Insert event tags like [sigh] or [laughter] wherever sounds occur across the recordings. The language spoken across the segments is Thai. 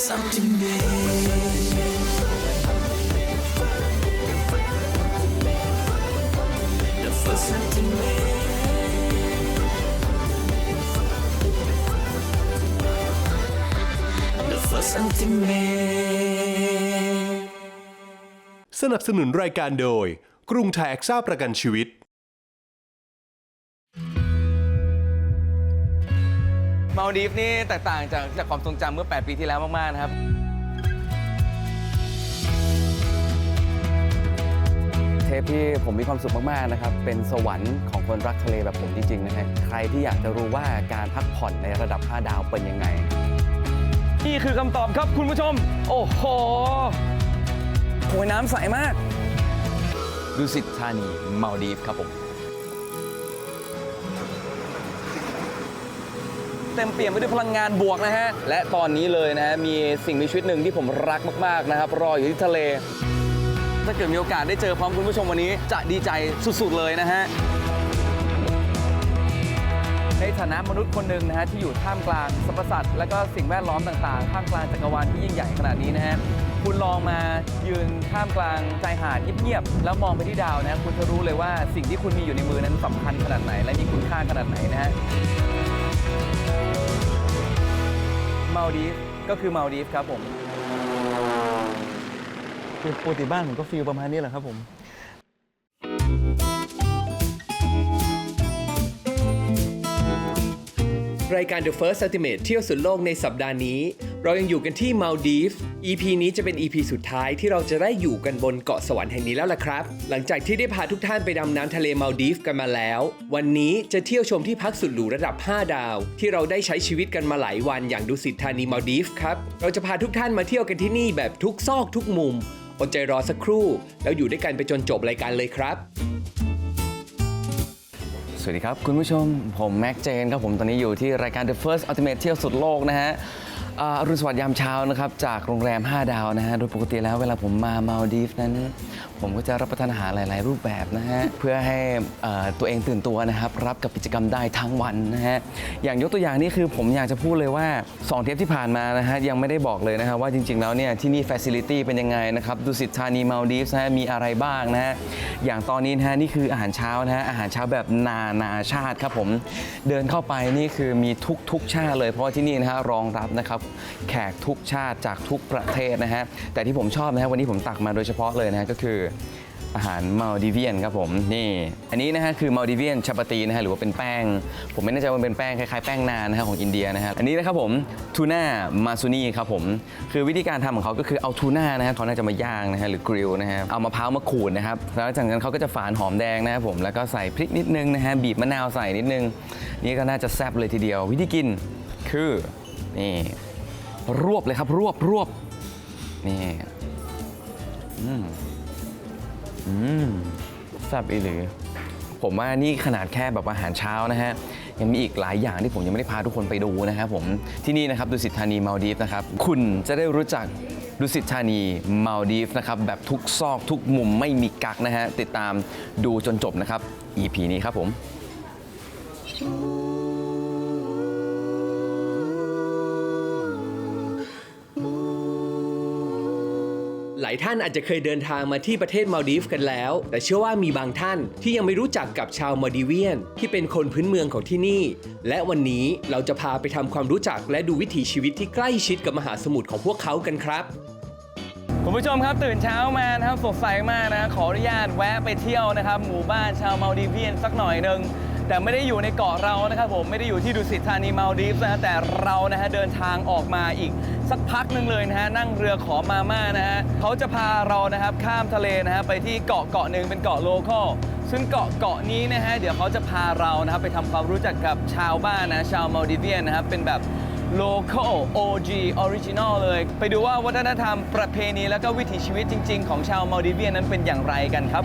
The first ultimate The first ultimate The first ultimate สนับสนุนรายการโดย กรุงไทยแอคซ่าประกันชีวิต มาลดีฟนี่แตกต่างจากจากความทรงจำเมื่อ 8 ปีที่แล้วมาก ๆ นะครับ เทปที่ผมมีความสุขมาก ๆ นะครับ เป็นสวรรค์ของคนรักทะเลแบบผมจริง ๆ นะฮะใครที่อยากจะรู้ว่าการพักผ่อนในระดับ 5 ดาวเป็นยังไง นี่คือคำตอบครับคุณผู้ชม โอ้โหโหยน้ำใสมากดูสิทธานีมาลดีฟครับผม เต็มเปี่ยมไปด้วยพลังงานบวกนะฮะ และตอนนี้เลยนะฮะมีสิ่งมีชีวิตหนึ่งที่ผมรักมากๆนะครับ รออยู่ที่ทะเล ถ้าเกิดมีโอกาสได้เจอพร้อมคุณผู้ชมวันนี้ จะดีใจสุดๆเลยนะฮะในฐานะมนุษย์คนหนึ่งนะฮะที่อยู่ท่ามกลางสรรพสัตว์และก็สิ่งแวดล้อมต่างๆ ท่ามกลางจักรวาลที่ยิ่งใหญ่ขนาดนี้นะฮะคุณลองมายืนท่ามกลางชายหาดเงียบๆแล้วมองไปที่ดาวนะคุณจะรู้เลยว่าสิ่งที่คุณมีอยู่ในมือนั้นสำคัญขนาดไหน และมีคุณค่าขนาดไหนนะฮะ มาลดีฟก็คือมาลดีฟครับผมคือปกติบ้านผมก็ฟีลประมาณนี้แหละครับผม รายการ The First Ultimate เที่ยวสุดโลกในสัปดาห์นี้ เรายังอยู่กันที่มาลดีฟ EP นี้จะเป็น EP สุดท้ายที่เราจะได้อยู่กันบนเกาะสวรรค์แห่งนี้แล้วล่ะครับ หลังจากที่ได้พาทุกท่านไปดำน้ำทะเลมาลดีฟกันมาแล้ว วันนี้จะเที่ยวชมที่พักสุดหรูระดับ 5 ดาว ที่เราได้ใช้ชีวิตกันมาหลายวันอย่างดุสิตธานีมาลดีฟครับ เราจะพาทุกท่านมาเที่ยวกันที่นี่แบบทุกซอกทุกมุม อดใจรอสักครู่ แล้วอยู่ด้วยกันไปจนจบรายการเลยครับสวัสดีครับ คุณผู้ชมผมแม็กเจนครับผมตอนนี้อยู่ที่รายการ The First Ultimate เที่ยวสุดโลกนะฮะ อ่าอรุณสวัสดิ์ยามเช้านะครับจากโรงแรม 5 ดาวนะฮะโดยปกติแล้วเวลาผมมามาลดีฟนั้น ผมก็จะรับประทานอาหารหลาย ๆ รูปแบบนะฮะเพื่อให้เอ่อตัวเองตื่นตัวนะครับรับกับกิจกรรมได้ทั้งวันนะฮะอย่างยกตัวอย่างนี่คือผมอยากจะพูดเลยว่า 2 เทปที่ผ่านมานะฮะยังไม่ได้บอกเลยนะครับว่าจริง ๆ แล้วเนี่ยที่นี่ Facility เป็นยังไงนะครับดุสิตธานีมาลดีฟส์นะฮะมีอะไรบ้างนะฮะอย่างตอนนี้นะฮะนี่คืออาหารเช้านะฮะอาหารเช้าแบบนานาชาติครับผมเดินเข้าไปนี่คือมีทุกทุกชาติเลยเพราะว่าที่นี่นะฮะรองรับนะครับแขกทุกชาติจากทุกประเทศนะฮะ แต่ที่ผมชอบนะฮะวันนี้ผมตักมาโดยเฉพาะเลยนะฮะก็คืออาหารมาลดิเวียนครับผมนี่ อันนี้นะฮะคือมาลดิเวียนชาปตีนะฮะหรือว่าเป็นแป้ง ผมไม่แน่ใจว่าเป็นแป้งคล้ายๆแป้งนานนะฮะของอินเดียนะฮะอันนี้นะครับผมทูน่ามาซูนี่ครับผมคือวิธีการทำของเขาก็คือเอาทูน่านะฮะเขาน่าจะมาย่างนะฮะหรือกริลนะฮะเอามะพร้าวมาขูดนะครับแล้วจากนั้นเขาก็จะฝานหอมแดงนะครับผมแล้วก็ใส่พริกนิดนึงนะฮะบีบมะนาวใส่นิดนึง นี่ก็น่าจะแซ่บเลยทีเดียว วิธีกินคือนี่ รวบเลยครับ รวบรวบนี่อืมอืมแซ่บอีหลีผมว่านี่ขนาดแค่แบบอาหารเช้านะฮะ ยังมีอีกหลายอย่างที่ผมยังไม่ได้พาทุกคนไปดูนะครับผมที่นี่นะครับดุสิตธานีมาลดีฟนะครับ คุณจะได้รู้จักดุสิตธานีมาลดีฟนะครับ แบบทุกซอกทุกมุมไม่มีกักนะฮะ ติดตามดูจนจบนะครับ EP นี้ครับผม หลายท่านอาจจะเคยเดินทางมาที่ประเทศมาลดีฟกันแล้ว แต่เชื่อว่ามีบางท่านที่ยังไม่รู้จักกับชาวมาดีเวียน ที่เป็นคนพื้นเมืองของที่นี่ และวันนี้เราจะพาไปทำความรู้จักและดูวิถีชีวิตที่ใกล้ชิดกับมหาสมุทรของพวกเขากันครับคุณผู้ชมครับตื่นเช้ามานะครับสดใสมากนะขออนุญาตแวะไปเที่ยวนะครับ หมู่บ้านชาวมาลดีเวียนสักหน่อยหนึ่งแต่ไม่ได้อยู่ในเกาะเรานะครับผมไม่ได้อยู่ที่ดุสิตธานีมาลดีฟนะแต่เรานะฮะเดินทางออกมาอีก สักพักหนึ่งเลยนะฮะนั่งเรือขอมาม่านะฮะเขาจะพาเรานะครับข้ามทะเลนะฮะไปที่เกาะเกาะหนึ่งเป็นเกาะโลคอลซึ่งเกาะเกาะนี้นะฮะเดี๋ยวเขาจะพาเรานะครับไปทำความรู้จักกับชาวบ้านนะชาวมาลดีเวียนนะครับเป็นแบบ local OG original เลย ไปดูว่าวัฒนธรรมประเพณีแล้วก็วิถีชีวิตจริง ๆ ของชาวมาลดีเวียนนั้นเป็นอย่างไรกันครับ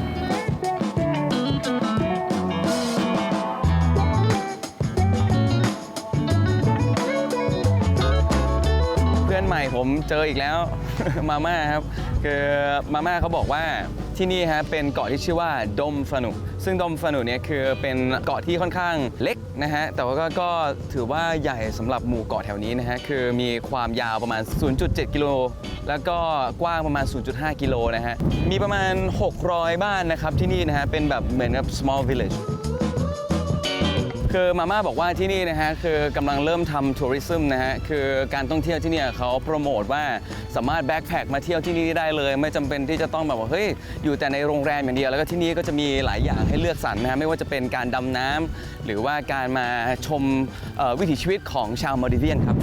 ผมเจออีกแล้ว มาม่าครับ คือมาม่าเขาบอกว่าที่นี่ฮะเป็นเกาะที่ชื่อว่าดมฟานุซึ่งดมฟานุเนี่ยคือเป็นเกาะที่ค่อนข้างเล็กนะฮะ แต่ว่าก็ก็ถือว่าใหญ่สำหรับหมู่เกาะแถวนี้นะฮะ คือมีความยาวประมาณ 0.7 กิโล แล้วก็กว้างประมาณ 0.5 กิโลนะฮะ มีประมาณ 600 บ้านนะครับที่นี่นะฮะ เป็นแบบเหมือนกับ small village คือมาม่าบอกว่าที่นี่นะฮะคือกำลังเริ่มทำทัวริซึมนะฮะคือการท่องเที่ยวที่เนี่ยเขาโปรโมทว่าสามารถแบ็คแพคมาเที่ยวที่นี่ได้เลย ไม่จำเป็นที่จะต้องแบบว่าเฮ้ยอยู่แต่ในโรงแรมอย่างเดียวแล้วก็ที่นี่ก็จะมีหลายอย่างให้เลือกสรรนะฮะไม่ว่าจะเป็นการดำน้ำหรือว่าการมาชมเอ่อวิถีชีวิตของชาวมอริเวียนครับ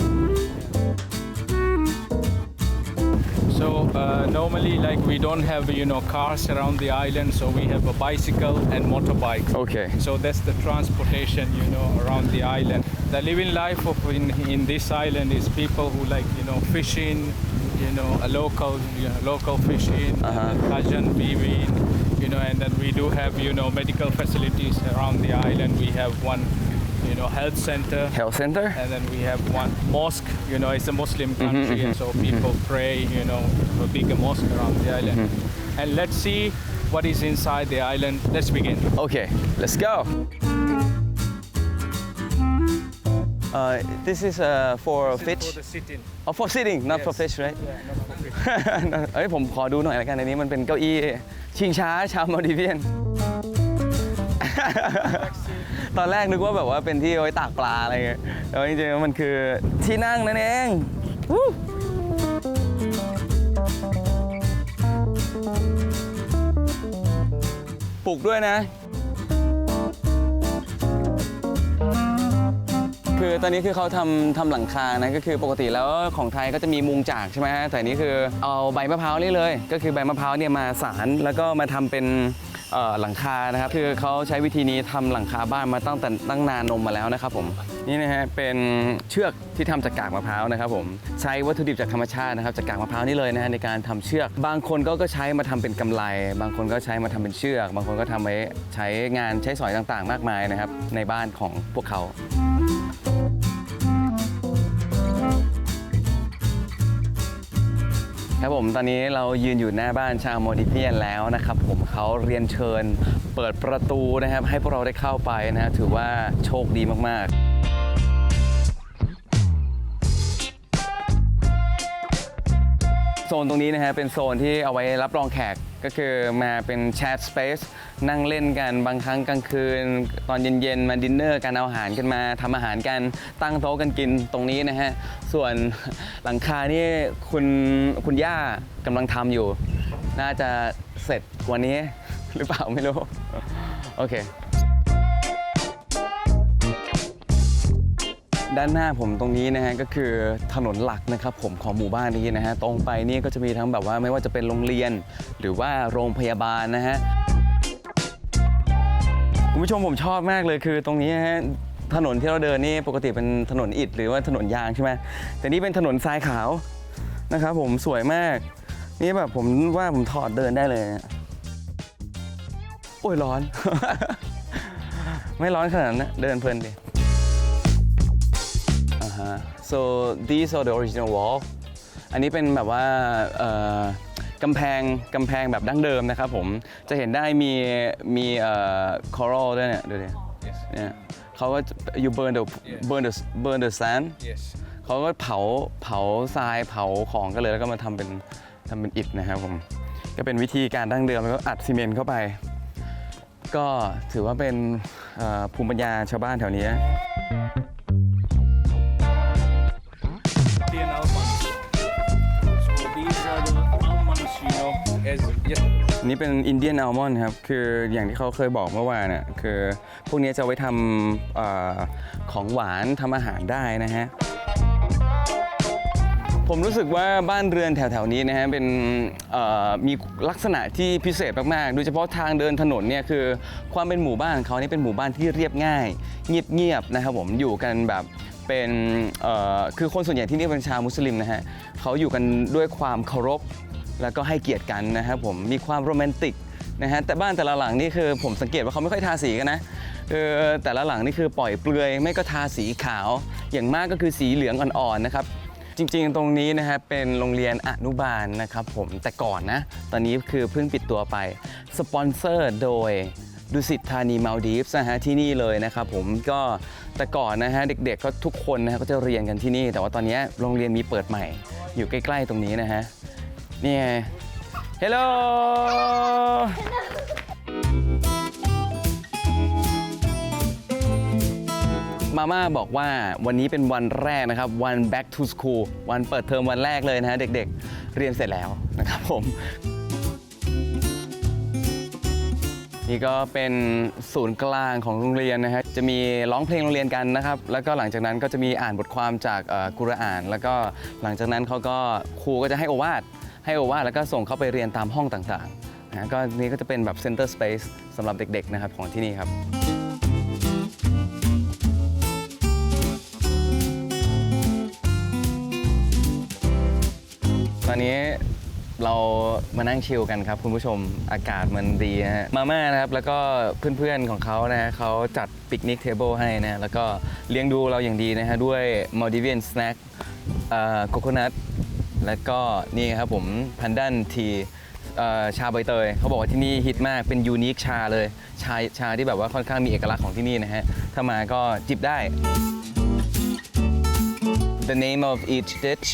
so uh, normally like we don't have you know cars around the island so we have a bicycle and motorbike. Okay. So that's the transportation you know around the island. The living life of in, in this island is people who like you know fishing you know a local you know, local fishing uh-huh. You know and then we do have you know medical facilities around the island. We have one you know, health center. Health Center And then we have one mosque, you know, it's a Muslim country, and so people pray, you know, a bigger mosque around the island. And let's see what is inside the island. Let's begin. โอเค let's go Uh, this is uh, for fish For the sitting. Oh, for sitting, not for Yes. fish, right? Yeah, not for fish. [laughs] เอ้ยผมขอดูหน่อยละกันอันนี้มันเป็นเก้าอี้ชิงช้าชาวมาดิเวียน [laughs] ตอนแรกนึกว่าแบบว่าเป็นที่ไว้ตากปลาอะไรเงี้ยแต่ว่าจริงๆมันคือที่นั่งนั่นเองปลูกด้วยนะ คือตอนนี้คือเขาทำทำหลังคานะก็คือปกติแล้วของไทยก็จะมีมุงจากใช่ไหมฮะแต่อันนี้คือเอาใบมะพร้าวนี่เลย ก็คือใบมะพร้าวเนี่ยมาสารแล้วก็มาทำเป็น หลังคานะครับ คือเขาใช้วิธีนี้ทำหลังคาบ้านมาตั้งแต่ตั้งนานนมมาแล้วนะครับผมนี่นะฮะเป็นเชือกที่ทำจากกากมะพร้าวนะครับผมใช้วัตถุดิบจากธรรมชาตินะครับจากกากมะพร้าวนี่เลยนะฮะในการทำเชือก บางคนก็ก็ใช้มาทำเป็นกำไล บางคนก็ใช้มาทำเป็นเชือก บางคนก็ทำไว้ใช้งานใช้สอยต่างๆ มากมายนะครับในบ้านของพวกเขา ครับผมตอนนี้เรายืนอยู่หน้าบ้านชาวโมดิเพียนแล้วนะครับ ผมเขาเรียนเชิญ เปิดประตูนะครับ ให้พวกเราได้เข้าไปนะฮะถือว่าโชคดีมากๆโซนตรงนี้นะฮะเป็นโซนที่เอาไว้รับรองแขกก็คือมาเป็นแชทสเปซ นั่งเล่นกันบางครั้งกลางคืน ตอนเย็นๆมาดินเนอร์กันเอาอาหารกันมาทำอาหารกันตั้งโต๊ะกันกินตรงนี้นะฮะ ส่วนหลังคานี่คุณคุณย่ากำลังทำอยู่ น่าจะเสร็จวันนี้ หรือเปล่าไม่รู้ โอเค ด้านหน้าผมตรงนี้นะฮะก็คือถนนหลักนะครับผมของหมู่บ้านนี้นะฮะตรงไปนี่ก็จะมีทั้งแบบว่าไม่ว่าจะเป็นโรงเรียน หรือว่าโรงพยาบาลนะฮะ ผู้ชมผมชอบมากเลยคือตรงนี้ฮะถนนที่เราเดินนี่ปกติเป็นถนนอิฐหรือว่าถนนยางใช่ไหมแต่นี่เป็นถนนทรายขาวนะครับผมสวยมาก นี่แบบผมว่าผมถอดเดินได้เลยนะโอ้ยร้อน ไม่ร้อนขนาดนั้นนะเดินเพลินดี Uh-huh. So these are the original wall อันนี้เป็นแบบว่า กำแพงกำแพงแบบดั้งเดิมนะครับผมจะเห็นได้มีมีเอ่อ coral ด้วยเนี่ยดูดิ Yes. เนี่ยเขาก็ you burn the burn the burn the sand Yes. เขาก็เผาเผาทรายเผาของกันเลยแล้วก็มาทำเป็นทำเป็นอิฐนะครับผมก็เป็นวิธีการดั้งเดิมแล้วก็อัดซีเมนต์เข้าไป ก็ถือว่าเป็นเอ่อภูมิปัญญาชาวบ้านแถวนี้ นี่เป็นอินเดียนอัลมอนด์ครับ คืออย่างที่เขาเคยบอกเมื่อวานน่ะคือพวกนี้จะเอาไว้ทำเออของหวานทำอาหารได้นะฮะ ผมรู้สึกว่าบ้านเรือนแถวๆนี้นะฮะเป็นเอ่อมีลักษณะที่พิเศษมากๆ โดยเฉพาะทางเดินถนนเนี่ยคือความเป็นหมู่บ้านของเขานี่เป็นหมู่บ้านที่เรียบง่าย เงียบๆนะครับผมอยู่กันแบบเป็นเอ่อคือคนส่วนใหญ่ที่นี่เป็นชาวมุสลิมนะฮะเขาอยู่กันด้วยความเคารพ แล้วก็ให้เกียรติกันนะครับผมมีความโรแมนติกนะฮะแต่บ้านแต่ละหลังนี่คือผมสังเกตว่าเขาไม่ค่อยทาสีกันนะเออแต่ละหลังนี่คือปล่อยเปลือย ไม่ก็ทาสีขาว อย่างมากก็คือสีเหลืองอ่อนๆนะครับจริงๆ ตรงนี้นะฮะเป็นโรงเรียนอนุบาลนะครับผมแต่ก่อนนะ ตอนนี้คือเพิ่งปิดตัวไป สปอนเซอร์โดยดุสิตธานีมาลดีฟส์นะฮะที่นี่เลยนะครับผมก็แต่ก่อนนะฮะเด็กๆก็ทุกคนนะฮะก็จะเรียนกันที่นี่ แต่ว่าตอนนี้โรงเรียนมีเปิดใหม่ อยู่ใกล้ ๆ ตรงนี้นะฮะ นี่ไง Hello มาม่าบอกว่าวันนี้เป็นวันแรกนะครับ วัน back to school วันเปิดเทอมวันแรกเลยนะฮะเด็กๆ เรียนเสร็จแล้วนะครับผม นี่ก็เป็นศูนย์กลางของโรงเรียนนะฮะจะมีร้องเพลงโรงเรียนกันนะครับ แล้วก็หลังจากนั้นก็จะมีอ่านบทความจากอ่อกุรอาน แล้วก็หลังจากนั้นเขาก็ครูก็จะให้อวาท ให้โอวาแล้วก็ส่งเข้าไปเรียนตามห้องต่างๆนะฮะก็นี่ก็จะเป็นแบบ center space สำหรับเด็กๆนะครับของที่นี่ครับตอนนี้เรามานั่งชิลกันครับ คุณผู้ชมอากาศมันดีนะฮะมาม่านะครับ แล้วก็เพื่อนๆของเขานะฮะเขาจัดปิกนิกเทเบิลให้นะ แล้วก็เลี้ยงดูเราอย่างดีนะฮะ ด้วยมอลดิเวียนสแน็คโคโคนัท แล้วก็นี่ครับผมพันดันทีชาใบเตยเขาบอกว่าที่นี่ฮิตมากเป็นยูนิคชาเลยชาชาที่แบบว่าค่อนข้างมีเอกลักษณ์ของที่นี่นะฮะ ถ้ามาก็จิบได้ The name of each dish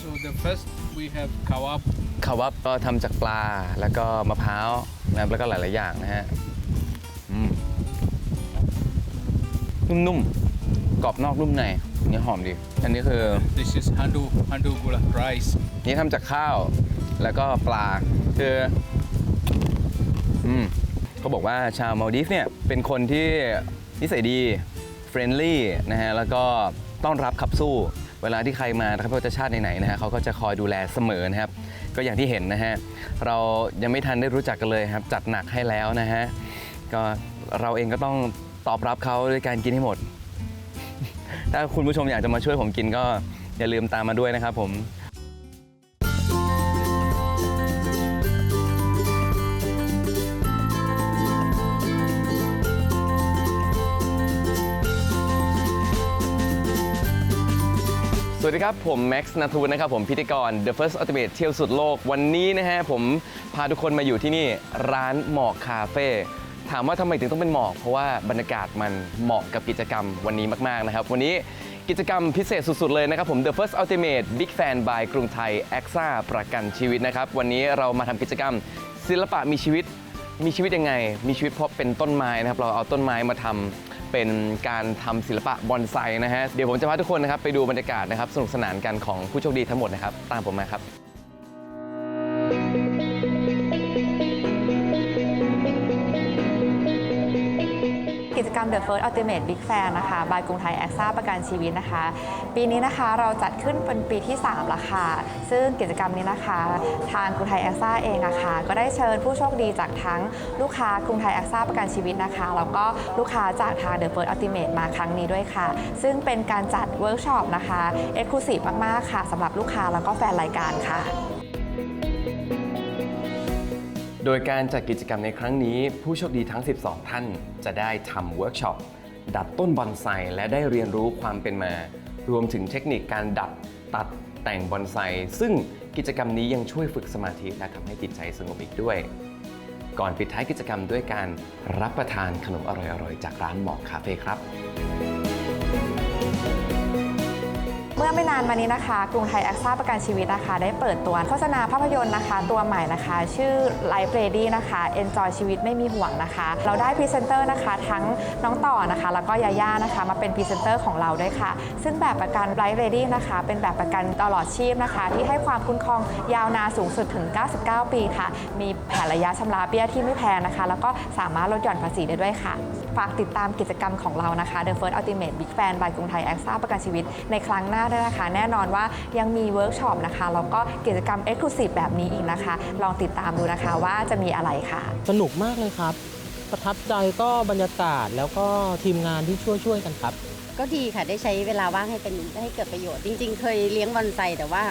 So the first we have kebab. คาวับก็ทำจากปลาแล้วก็มะพร้าวนะครับแล้วก็หลาย ๆ อย่างนะฮะอืมนุ่ม ๆ กรอบนอกนุ่มใน นี่หอมดี อันนี้คือ This is handu handu gula rice. นี่ทำจากข้าวแล้วก็ปลาคืออืมเขาบอกว่าชาวมาลดีฟเนี่ยเป็นคนที่นิสัยดีเฟรนลี่นะฮะแล้วก็ต้อนรับขับสู้ เวลาที่ใครมานะครับไม่ว่าจะชาติไหนๆนะฮะเขาก็จะคอยดูแลเสมอนะครับ ก็อย่างที่เห็นนะฮะเรายังไม่ทันได้รู้จักกันเลยครับ จัดหนักให้แล้วนะฮะก็เราเองก็ต้องตอบรับเขาด้วยการกินให้หมด ถ้าคุณผู้ชมอยากจะมาช่วยผมกินก็อย่าลืมตามมาด้วยนะครับผมสวัสดีครับ ผมแม็กซ์นาทูนะครับผมพิธีกร The First Ultimate เที่ยวสุดโลก วันนี้นะฮะผมพาทุกคนมาอยู่ที่นี่ร้านหมอกคาเฟ่ ถามว่าทำไมถึงต้องเป็นหมอก เพราะว่าบรรยากาศมันเหมาะกับกิจกรรมวันนี้มากๆนะครับ วันนี้กิจกรรมพิเศษสุด ๆ เลยนะครับผม The First Ultimate Big Fan by กรุงไทย a x a ประกันชีวิตนะครับ วันนี้เรามาทำกิจกรรมศิลปะมีชีวิตมีชีวิตยังไง มีชีวิตเพราะเป็นต้นไม้นะครับ เราเอาต้นไม้มาทำเป็นการทำศิลปะบอนไซนะฮะ เดี๋ยวผมจะพาทุกคนนะครับไปดูบรรยากาศนะครับสนุกสนานกันของผู้โชคดีทั้งหมดนะครับ ตามผมมาครับ กิจกรรม The First Ultimate Big Fan นะคะบายกรุงไทยแอคซ่าประกันชีวิตนะคะ ปีนี้นะคะเราจัดขึ้นเป็นปีที่ 3 แล้วค่ะ ซึ่งกิจกรรมนี้นะคะ ทางกรุงไทยแอคซ่าเองอะคะก็ได้เชิญผู้โชคดีจากทั้งลูกค้ากรุงไทยแอคซ่าประกันชีวิตนะคะ แล้วก็ลูกค้าจากทาง The First Ultimate มาครั้งนี้ด้วยค่ะ ซึ่งเป็นการจัดเวิร์กช็อปนะคะเอ็กซ์คลูซีฟมากๆค่ะสำหรับลูกค้าแล้วก็แฟนรายการค่ะ โดยการจัดกิจกรรมในครั้งนี้ ผู้โชคดีทั้ง 12 ท่านจะได้ทำเวิร์กช็อปดัดต้นบอนไซและได้เรียนรู้ความเป็นมา รวมถึงเทคนิคการดัดตัดแต่งบอนไซซึ่งกิจกรรมนี้ยังช่วยฝึกสมาธิและทำให้จิตใจสงบอีกด้วย ก่อนปิดท้ายกิจกรรมด้วยการรับประทานขนมอร่อยๆ จากร้านหมอกคาเฟ่ครับ มื่อไม่นานมานี้นะคะ กรุงไทยแอคซ่าประกันชีวิตนะคะ ได้เปิดตัวโฆษณาภาพยนตร์นะคะ ตัวใหม่นะคะ ชื่อ Life Ready นะคะ Enjoy ชีวิตไม่มีห่วงนะคะ เราได้พรีเซนเตอร์นะคะ ทั้งน้องต่อนะคะ แล้วก็ยาย่านะคะ มาเป็นพรีเซนเตอร์ของเราด้วยค่ะ ซึ่งแบบประกัน Life Ready นะคะ เป็นแบบประกันตลอดชีพนะคะ ที่ให้ความคุ้มครองยาวนานสูงสุดถึง 99 ปีค่ะ มีแผนระยะชำระเบี้ยที่ไม่แพงนะคะ แล้วก็สามารถลดหย่อนภาษีได้ด้วยค่ะ ฝากติดตามกิจกรรมของเรานะคะ The First Ultimate Big Fan by กรุงไทยแอคซ่าประกันชีวิตในครั้งหน้าด้วยนะคะ แน่นอนว่ายังมีเวิร์กช็อปนะคะแล้วก็กิจกรรม Exclusive แบบนี้อีกนะคะ ลองติดตามดูนะคะว่าจะมีอะไรค่ะ สนุกมากเลยครับ ประทับใจก็บรรยากาศแล้วก็ทีมงานที่ช่วยช่วยๆกันครับ ก็ดีค่ะได้ใช้เวลาว่างให้เป็นให้เกิดประโยชน์ จริง ๆ เคยเลี้ยงบอนไซแต่ว่า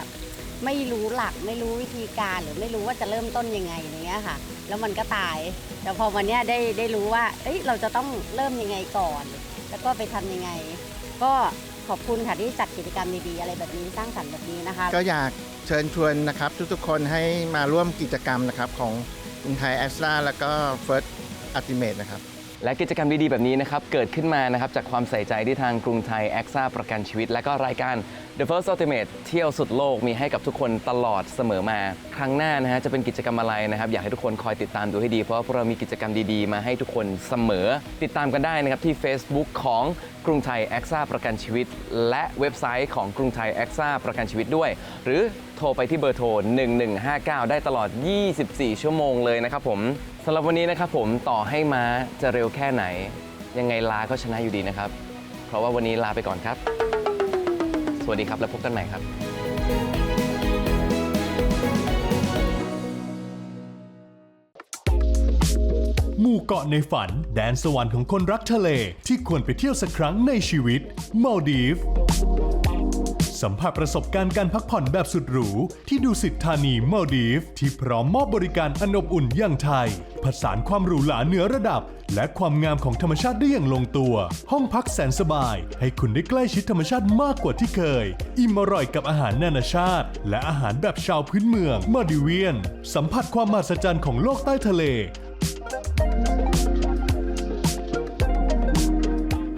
ไม่รู้หลักไม่รู้วิธีการหรือไม่รู้ว่าจะเริ่มต้นยังไงอย่างเงี้ยค่ะ แล้วมันก็ตาย แต่พอวันนี้ได้ได้รู้ว่า เอ้ยเราจะต้องเริ่มยังไงก่อน แล้วก็ไปทำยังไง ก็ขอบคุณค่ะที่จัดกิจกรรมดีๆอะไรแบบนี้สร้างสรรค์แบบนี้นะคะ ก็อยากเชิญชวนนะครับ ทุกๆคนให้มาร่วมกิจกรรมนะครับของอุงไทยแอสตราแล้วก็ First Ultimate นะครับ และกิจกรรมดีๆ แบบนี้นะครับ เกิดขึ้นมานะครับ จากความใส่ใจที่ทางกรุงไทยแอคซ่าประกันชีวิต และก็รายการ The First Ultimate เที่ยวสุดโลกมีให้กับทุกคนตลอดเสมอมา ครั้งหน้านะฮะจะเป็นกิจกรรมอะไรนะครับ อยากให้ทุกคนคอยติดตามดูให้ดี เพราะว่าพวกเรามีกิจกรรมดีๆ มาให้ทุกคนเสมอ ติดตามกันได้นะครับที่ Facebook ของกรุงไทยแอคซ่าประกันชีวิต และเว็บไซต์ของกรุงไทยแอคซ่าประกันชีวิตด้วย หรือ ทรไปที่เบอร์โทร 1159 ได้ตลอด 24 ชั่วโมงเลยนะครับผมสำหรับวันนี้นะครับผมต่อให้ม้าจะเร็วแค่ไหน ยังไงลาก็ชนะอยู่ดีนะครับ เพราะว่าวันนี้ลาไปก่อนครับ สวัสดีครับแล้วพบกันใหม่ครับหมู่เกาะในฝัน แดนสวรรค์ของคนรักทะเล ที่ควรไปเที่ยวสักครั้งในชีวิตมาดีฟ สัมผัสประสบการณ์การพักผ่อนแบบสุดหรู ที่ดูสิทธานีมาดีฟที่พร้อมมอบบริการอนอบอุ่นอย่างไทย ผสานความหรูหราเหนือระดับ และความงามของธรรมชาติได้อย่างลงตัว ห้องพักแสนสบาย ให้คุณได้ใกล้ชิดธรรมชาติมากกว่าที่เคย อิ่มอร่อยกับอาหารนานาชาติ และอาหารแบบชาวพื้นเมืองมาดิเวียน สัมผัสความมหัศจรรย์ของโลกใต้ทะเล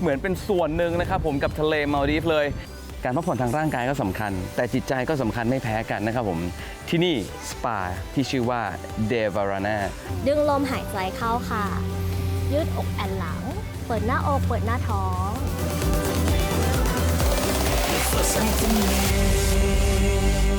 เหมือนเป็นส่วนหนึ่งนะครับผมกับทะเลมาลดีฟเลย การพักผ่อนทางร่างกายก็สำคัญ แต่จิตใจก็สำคัญไม่แพ้กันนะครับผมที่นี่สปาที่ชื่อว่า Devarana ดึงลมหายใจเข้าค่ะ ยืดอกแอนหลัง เปิดหน้าอกเปิดหน้าท้อง First Ultimate